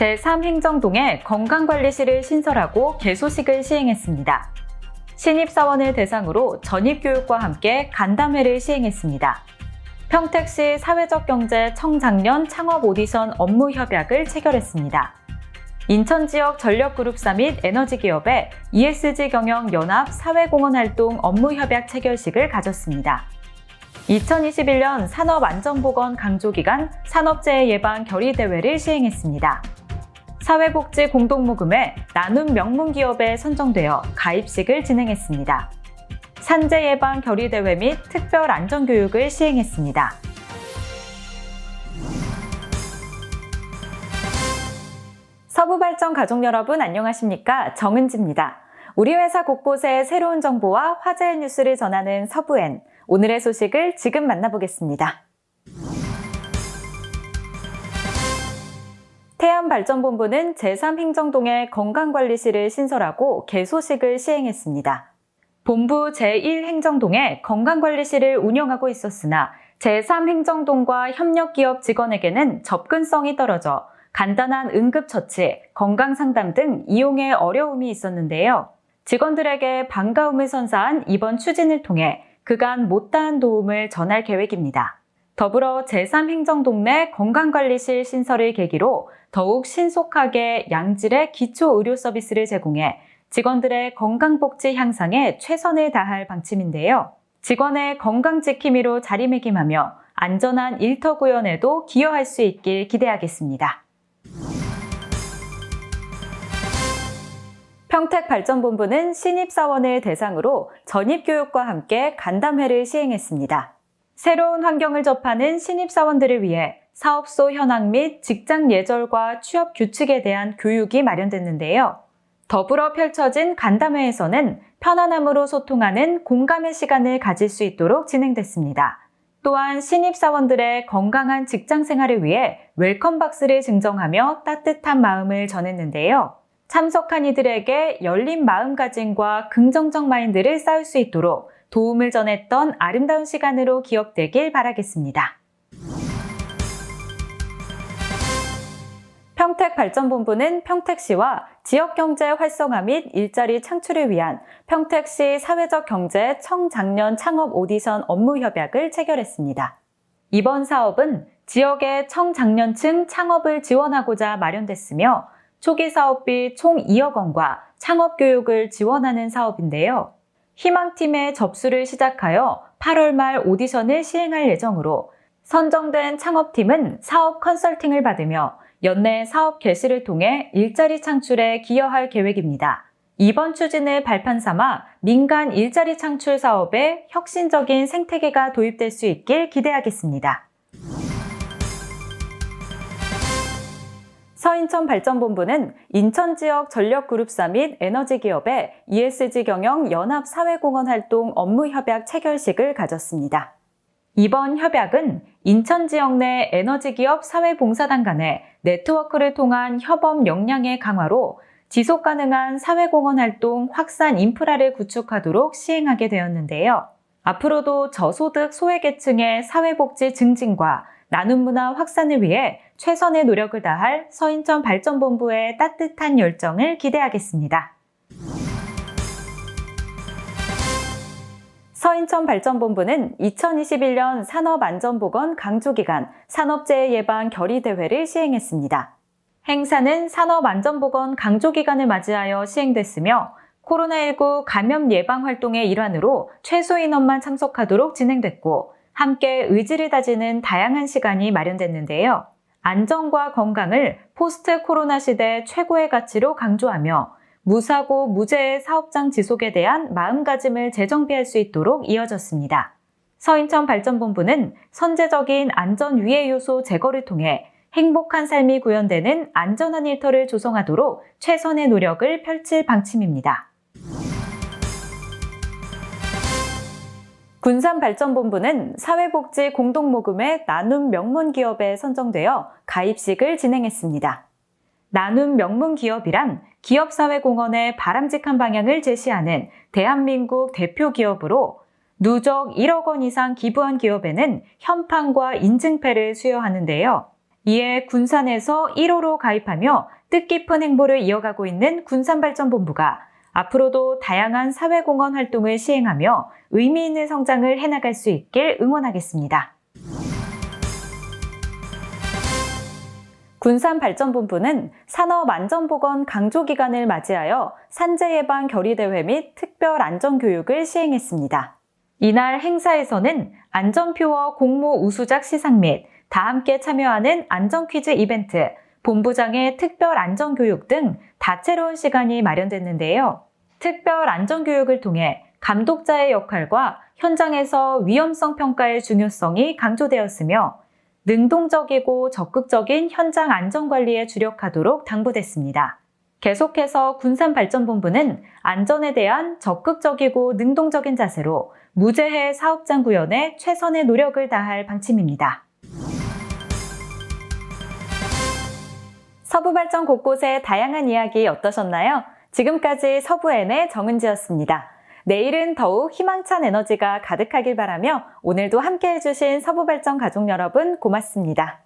제3행정동에 건강관리실을 신설하고 개소식을 시행했습니다. 신입사원을 대상으로 전입교육과 함께 간담회를 시행했습니다. 평택시 사회적 경제 청작년 창업 오디션 업무 협약을 체결했습니다. 인천 지역 전력그룹사 및 에너지 기업의 ESG 경영 연합 사회공헌 활동 업무 협약 체결식을 가졌습니다. 2021년 산업안전보건 강조기간 산업재해 예방 결의대회를 시행했습니다. 사회복지 공동모금에 나눔 명문 기업에 선정되어 가입식을 진행했습니다. 산재 예방 결의 대회 및 특별 안전 교육을 시행했습니다. 서부 발전 가족 여러분 안녕하십니까? 정은지입니다. 우리 회사 곳곳의 새로운 정보와 화제의 뉴스를 전하는 서부엔 오늘의 소식을 지금 만나보겠습니다. 태안발전본부는 제3행정동에 건강관리실을 신설하고 개소식을 시행했습니다. 본부 제1행정동에 건강관리실을 운영하고 있었으나 제3행정동과 협력기업 직원에게는 접근성이 떨어져 간단한 응급처치, 건강상담 등 이용에 어려움이 있었는데요. 직원들에게 반가움을 선사한 이번 추진을 통해 그간 못다한 도움을 전할 계획입니다. 더불어 제3행정동 내 건강관리실 신설을 계기로 더욱 신속하게 양질의 기초 의료 서비스를 제공해 직원들의 건강복지 향상에 최선을 다할 방침인데요. 직원의 건강 지킴이로 자리매김하며 안전한 일터 구현에도 기여할 수 있길 기대하겠습니다. 평택발전본부는 신입사원을 대상으로 전입교육과 함께 간담회를 시행했습니다. 새로운 환경을 접하는 신입사원들을 위해 사업소 현황 및 직장 예절과 취업 규칙에 대한 교육이 마련됐는데요. 더불어 펼쳐진 간담회에서는 편안함으로 소통하는 공감의 시간을 가질 수 있도록 진행됐습니다. 또한 신입사원들의 건강한 직장 생활을 위해 웰컴 박스를 증정하며 따뜻한 마음을 전했는데요. 참석한 이들에게 열린 마음가짐과 긍정적 마인드를 쌓을 수 있도록 도움을 전했던 아름다운 시간으로 기억되길 바라겠습니다. 평택발전본부는 평택시와 지역경제 활성화 및 일자리 창출을 위한 평택시 사회적 경제 청작년 창업 오디션 업무 협약을 체결했습니다. 이번 사업은 지역의 청장년층 창업을 지원하고자 마련됐으며 초기 사업비 총 2억 원과 창업 교육을 지원하는 사업인데요. 희망팀의 접수를 시작하여 8월 말 오디션을 시행할 예정으로 선정된 창업팀은 사업 컨설팅을 받으며 연내 사업 개시를 통해 일자리 창출에 기여할 계획입니다. 이번 추진을 발판 삼아 민간 일자리 창출 사업에 혁신적인 생태계가 도입될 수 있길 기대하겠습니다. 서인천 발전본부는 인천 지역 전력그룹사 및 에너지 기업의 ESG 경영 연합 사회공헌 활동 업무 협약 체결식을 가졌습니다. 이번 협약은 인천 지역 내 에너지 기업 사회봉사단 간의 네트워크를 통한 협업 역량의 강화로 지속 가능한 사회공헌 활동 확산 인프라를 구축하도록 시행하게 되었는데요. 앞으로도 저소득 소외계층의 사회복지 증진과 나눔 문화 확산을 위해 최선의 노력을 다할 서인천 발전본부의 따뜻한 열정을 기대하겠습니다. 서인천 발전본부는 2021년 산업안전보건 강조기간 산업재해 예방 결의대회를 시행했습니다. 행사는 산업안전보건 강조기간을 맞이하여 시행됐으며 코로나19 감염 예방 활동의 일환으로 최소 인원만 참석하도록 진행됐고 함께 의지를 다지는 다양한 시간이 마련됐는데요. 안전과 건강을 포스트 코로나 시대 최고의 가치로 강조하며 무사고 무죄의 사업장 지속에 대한 마음가짐을 재정비할 수 있도록 이어졌습니다. 서인천 발전본부는 선제적인 안전 위해 요소 제거를 통해 행복한 삶이 구현되는 안전한 일터를 조성하도록 최선의 노력을 펼칠 방침입니다. 군산발전본부는 사회복지 공동모금의 나눔 명문 기업에 선정되어 가입식을 진행했습니다. 나눔 명문 기업이란 기업사회공헌의 바람직한 방향을 제시하는 대한민국 대표 기업으로 누적 1억 원 이상 기부한 기업에는 현판과 인증패를 수여하는데요. 이에 군산에서 1호로 가입하며 뜻깊은 행보를 이어가고 있는 군산발전본부가 앞으로도 다양한 사회공헌 활동을 시행하며 의미 있는 성장을 해나갈 수 있길 응원하겠습니다. 군산발전본부는 산업안전보건 강조기간을 맞이하여 산재예방 결의대회 및 특별 안전교육을 시행했습니다. 이날 행사에서는 안전표어 공모 우수작 시상 및 다 함께 참여하는 안전퀴즈 이벤트, 본부장의 특별 안전교육 등 다채로운 시간이 마련됐는데요. 특별 안전교육을 통해 감독자의 역할과 현장에서 위험성 평가의 중요성이 강조되었으며 능동적이고 적극적인 현장 안전관리에 주력하도록 당부됐습니다. 계속해서 군산발전본부는 안전에 대한 적극적이고 능동적인 자세로 무재해 사업장 구현에 최선의 노력을 다할 방침입니다. 서부 발전 곳곳의 다양한 이야기 어떠셨나요? 지금까지 서부엔의 정은지였습니다. 내일은 더욱 희망찬 에너지가 가득하길 바라며 오늘도 함께 해주신 서부 발전 가족 여러분 고맙습니다.